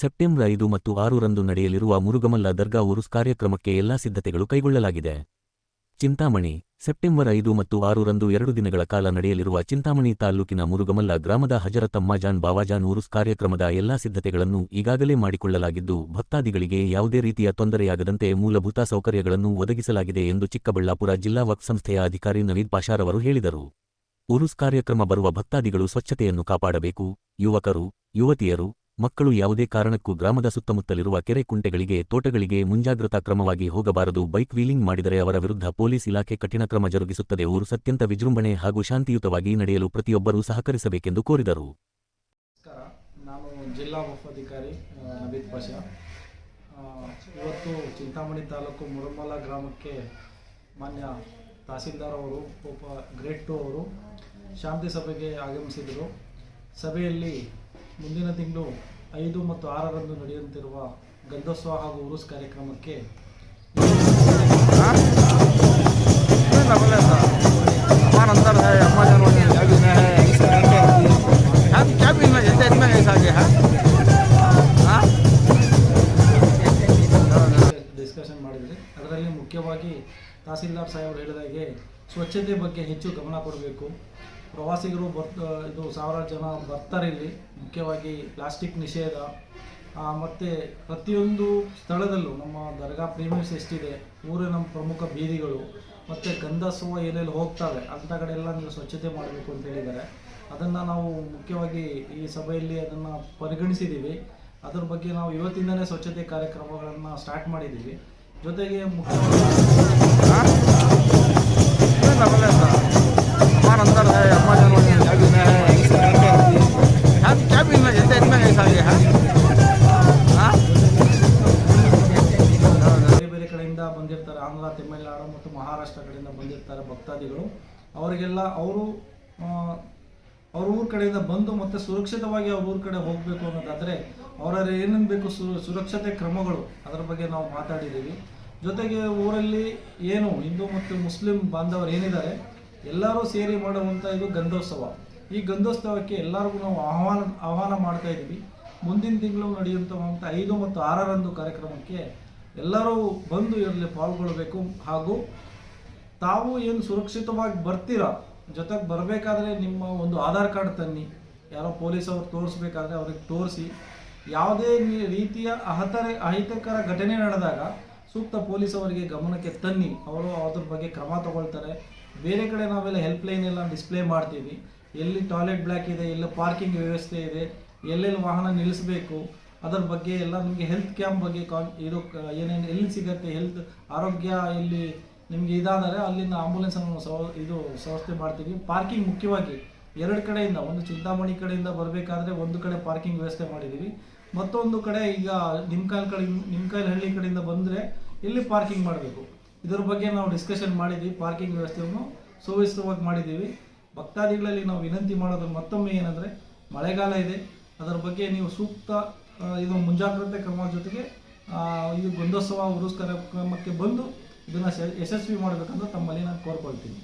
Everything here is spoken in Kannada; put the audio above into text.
ಸೆಪ್ಟೆಂಬರ್ ಐದು ಮತ್ತು ಆರರಂದು ನಡೆಯಲಿರುವ ಮುರುಗಮಲ್ಲ ದರ್ಗಾ ಉರುಸ್ ಕಾರ್ಯಕ್ರಮಕ್ಕೆ ಎಲ್ಲಾ ಸಿದ್ಧತೆಗಳು ಕೈಗೊಳ್ಳಲಾಗಿದೆ. ಚಿಂತಾಮಣಿ, ಸೆಪ್ಟೆಂಬರ್ ಐದು ಮತ್ತು ಆರರಂದು ಎರಡು ದಿನಗಳ ಕಾಲ ನಡೆಯಲಿರುವ ಚಿಂತಾಮಣಿ ತಾಲ್ಲೂಕಿನ ಮುರುಗಮಲ್ಲ ಗ್ರಾಮದ ಹಜರತ್ ಅಮ್ಮಾಜಾನ್ ಬಾವಾಜಾನ್ ಉರುಸ್ ಕಾರ್ಯಕ್ರಮದ ಎಲ್ಲಾ ಸಿದ್ಧತೆಗಳನ್ನು ಈಗಾಗಲೇ ಮಾಡಿಕೊಳ್ಳಲಾಗಿದ್ದು, ಭಕ್ತಾದಿಗಳಿಗೆ ಯಾವುದೇ ರೀತಿಯ ತೊಂದರೆಯಾಗದಂತೆ ಮೂಲಭೂತ ಸೌಕರ್ಯಗಳನ್ನು ಒದಗಿಸಲಾಗಿದೆ ಎಂದು ಚಿಕ್ಕಬಳ್ಳಾಪುರ ಜಿಲ್ಲಾ ವಕ್ಫ್ ಸಂಸ್ಥೆಯ ಅಧಿಕಾರಿ ನವೀದ್ ಪಾಷಾರವರು ಹೇಳಿದರು. ಉರುಸ್ ಕಾರ್ಯಕ್ರಮ ಬರುವ ಭಕ್ತಾದಿಗಳು ಸ್ವಚ್ಛತೆಯನ್ನು ಕಾಪಾಡಬೇಕು. ಯುವಕರು, ಯುವತಿಯರು ಮಕ್ಕಳು ಯಾವುದೇ ಕಾರಣಕ್ಕೂ ಗ್ರಾಮದ ಸುತ್ತಮುತ್ತಲಿರುವ ಕೆರೆ ಕುಂಟೆಗಳಿಗೆ, ತೋಟಗಳಿಗೆ ಮುಂಜಾಗ್ರತಾ ಕ್ರಮವಾಗಿ ಹೋಗಬಾರದು. ಬೈಕ್ ವೀಲಿಂಗ್ ಮಾಡಿದರೆ ಅವರ ವಿರುದ್ಧ ಪೊಲೀಸ್ ಇಲಾಖೆ ಕಠಿಣ ಕ್ರಮ ಜರುಗಿಸುತ್ತದೆ. ಊರು ಅತ್ಯಂತ ವಿಜೃಂಭಣೆ ಹಾಗೂ ಶಾಂತಿಯುತವಾಗಿ ನಡೆಯಲು ಪ್ರತಿಯೊಬ್ಬರೂ ಸಹಕರಿಸಬೇಕೆಂದು ಕೋರಿದರು. ಇವತ್ತು ಚಿಂತಾಮಣಿ ತಾಲೂಕು ಗ್ರಾಮಕ್ಕೆ ಮಾನ್ಯ ತಹಸೀಲ್ದಾರ್ ಅವರು ಗ್ರೇಡ್ ಟು ಅವರು ಶಾಂತಿ ಸಭೆಗೆ ಆಗಮಿಸಿದರು. ಸಭೆಯಲ್ಲಿ ಮುಂದಿನ ತಿಂಗಳು ಐದು ಮತ್ತು ಆರರಂದು ನಡೆಯುತ್ತಿರುವ ಗಂಧೋತ್ಸವ ಹಾಗೂ ಉರುಸ್ ಕಾರ್ಯಕ್ರಮಕ್ಕೆ ಡಿಸ್ಕಷನ್ ಮಾಡಿದ್ರಿ. ಅದರಲ್ಲಿ ಮುಖ್ಯವಾಗಿ ತಹಸೀಲ್ದಾರ್ ಸಾಹೇಬರು ಹೇಳಿದಾಗೆ ಸ್ವಚ್ಛತೆ ಬಗ್ಗೆ ಹೆಚ್ಚು ಗಮನ ಕೊಡಬೇಕು. ಪ್ರವಾಸಿಗರು ಬರ್ತ, ಇದು ಸಾವಿರಾರು ಜನ ಬರ್ತಾರೆ ಇಲ್ಲಿ. ಮುಖ್ಯವಾಗಿ ಪ್ಲಾಸ್ಟಿಕ್ ನಿಷೇಧ. ಮತ್ತು ಪ್ರತಿಯೊಂದು ಸ್ಥಳದಲ್ಲೂ ನಮ್ಮ ದರ್ಗಾ ಪ್ರೀಮಿಯಮ್ಸ್ ಎಷ್ಟಿದೆ ಊರಿನ ಪ್ರಮುಖ ಬೀದಿಗಳು, ಮತ್ತು ಗಂಧಸ್ವ ಎಲ್ಲೆಲ್ಲಿ ಹೋಗ್ತವೆ, ಅಂಥ ಕಡೆ ಎಲ್ಲ ನೀವು ಸ್ವಚ್ಛತೆ ಮಾಡಬೇಕು ಅಂತ ಹೇಳಿದ್ದಾರೆ. ಅದನ್ನು ನಾವು ಮುಖ್ಯವಾಗಿ ಈ ಸಭೆಯಲ್ಲಿ ಅದನ್ನು ಪರಿಗಣಿಸಿದ್ದೀವಿ. ಅದ್ರ ಬಗ್ಗೆ ನಾವು ಇವತ್ತಿಂದನೇ ಸ್ವಚ್ಛತೆ ಕಾರ್ಯಕ್ರಮಗಳನ್ನು ಸ್ಟಾರ್ಟ್ ಮಾಡಿದ್ದೀವಿ. ಜೊತೆಗೆ ಮುಖ್ಯವಾಗಿ ಮತ್ತು ಮಹಾರಾಷ್ಟ್ರ ಕಡೆಯಿಂದ ಬಂದಿರ್ತಾರೆ ಭಕ್ತಾದಿಗಳು. ಅವರಿಗೆಲ್ಲ ಅವರು ಅವ್ರ ಊರ ಕಡೆಯಿಂದ ಬಂದು ಮತ್ತೆ ಸುರಕ್ಷಿತವಾಗಿ ಅವ್ರ ಊರ ಕಡೆ ಹೋಗಬೇಕು ಅನ್ನೋದಾದರೆ ಅವರ ಏನೇನು ಬೇಕು ಸು, ಸುರಕ್ಷತೆ ಕ್ರಮಗಳು ಅದರ ಬಗ್ಗೆ ನಾವು ಮಾತಾಡಿದ್ದೀವಿ. ಜೊತೆಗೆ ಊರಲ್ಲಿ ಏನು ಹಿಂದೂ ಮತ್ತು ಮುಸ್ಲಿಂ ಬಾಂಧವರು ಏನಿದ್ದಾರೆ, ಎಲ್ಲರೂ ಸೇರಿ ಮಾಡುವಂಥ ಇದು ಗಂಧೋತ್ಸವ. ಈ ಗಂಧೋತ್ಸವಕ್ಕೆ ಎಲ್ಲರಿಗೂ ನಾವು ಆಹ್ವಾನ ಆಹ್ವಾನ ಮಾಡ್ತಾ ಇದ್ದೀವಿ. ಮುಂದಿನ ತಿಂಗಳು ನಡೆಯುವಂಥ ಐದು ಮತ್ತು ಆರರಂದು ಕಾರ್ಯಕ್ರಮಕ್ಕೆ ಎಲ್ಲರೂ ಬಂದು ಇದರಲ್ಲಿ ಪಾಲ್ಗೊಳ್ಬೇಕು. ಹಾಗೂ ತಾವು ಏನು ಸುರಕ್ಷಿತವಾಗಿ ಬರ್ತೀರಾ, ಜೊತೆಗೆ ಬರಬೇಕಾದ್ರೆ ನಿಮ್ಮ ಒಂದು ಆಧಾರ್ ಕಾರ್ಡ್ ತನ್ನಿ. ಯಾರೋ ಪೊಲೀಸ್ ಅವ್ರು ತೋರಿಸ್ಬೇಕಾದ್ರೆ ಅವ್ರಿಗೆ ತೋರಿಸಿ. ಯಾವುದೇ ರೀತಿಯ ಅಹತರೆ ಅಹಿತಕರ ಘಟನೆ ನಡೆದಾಗ ಸೂಕ್ತ ಪೊಲೀಸ್ ಅವರಿಗೆ ಗಮನಕ್ಕೆ ತನ್ನಿ. ಅವರು ಅದ್ರ ಬಗ್ಗೆ ಕ್ರಮ ತಗೊಳ್ತಾರೆ. ಬೇರೆ ಕಡೆ ನಾವೆಲ್ಲ ಹೆಲ್ಪ್ ಲೈನ್ ಎಲ್ಲ ಡಿಸ್ಪ್ಲೇ ಮಾಡ್ತೀವಿ. ಎಲ್ಲಿ ಟಾಯ್ಲೆಟ್ ಬ್ಲ್ಯಾಕ್ ಇದೆ, ಎಲ್ಲಿ ಪಾರ್ಕಿಂಗ್ ವ್ಯವಸ್ಥೆ ಇದೆ, ಎಲ್ಲೆಲ್ಲಿ ವಾಹನ ನಿಲ್ಲಿಸಬೇಕು ಅದರ ಬಗ್ಗೆ ಎಲ್ಲ ನಿಮಗೆ ಹೆಲ್ತ್ ಕ್ಯಾಂಪ್ ಬಗ್ಗೆ ಕಾನ್ ಇದು ಏನೇನು ಎಲ್ಲಿ ಸಿಗುತ್ತೆ ಹೆಲ್ತ್ ಆರೋಗ್ಯ ಇಲ್ಲಿ ನಿಮಗೆ ಇದಾದರೆ ಅಲ್ಲಿಂದ ಆಂಬುಲೆನ್ಸನ್ನು ಸವ, ಇದು ವ್ಯವಸ್ಥೆ ಮಾಡ್ತೀವಿ. ಪಾರ್ಕಿಂಗ್ ಮುಖ್ಯವಾಗಿ ಎರಡು ಕಡೆಯಿಂದ, ಒಂದು ಚಿಂತಾಮಣಿ ಕಡೆಯಿಂದ ಬರಬೇಕಾದ್ರೆ ಒಂದು ಕಡೆ ಪಾರ್ಕಿಂಗ್ ವ್ಯವಸ್ಥೆ ಮಾಡಿದ್ದೀವಿ. ಮತ್ತೊಂದು ಕಡೆ ಈಗ ನಿಮ್ಕಾಲ್ ಕಡೆ ನಿಮ್ಕಾಲ್ ಹಳ್ಳಿ ಕಡೆಯಿಂದ ಬಂದರೆ ಇಲ್ಲಿ ಪಾರ್ಕಿಂಗ್ ಮಾಡಬೇಕು. ಇದರ ಬಗ್ಗೆ ನಾವು ಡಿಸ್ಕಷನ್ ಮಾಡಿದ್ವಿ ಪಾರ್ಕಿಂಗ್ ವ್ಯವಸ್ಥೆಯನ್ನು ಸುವ್ಯವಸ್ಥಿತವಾಗಿ ಮಾಡಿದ್ದೀವಿ. ಭಕ್ತಾದಿಗಳಲ್ಲಿ ನಾವು ವಿನಂತಿ ಮಾಡೋದು ಮತ್ತೊಮ್ಮೆ ಏನಂದರೆ ಮಳೆಗಾಲ ಇದೆ. ಅದರ ಬಗ್ಗೆ ನೀವು ಸೂಕ್ತ ಇದು ಮುಂಜಾಗ್ರತೆ ಕ್ರಮ ಜೊತೆಗೆ ಇದು ಗೊಂದೋತ್ಸವ ಉರುಸ್ ಕಾರ್ಯಕ್ರಮಕ್ಕೆ ಬಂದು ಇದನ್ನು ಯಶಸ್ವಿ ಮಾಡಬೇಕಂತ ತಮ್ಮಲ್ಲಿ ನಾನು ಕೋರ್ಕೊಳ್ತೀನಿ.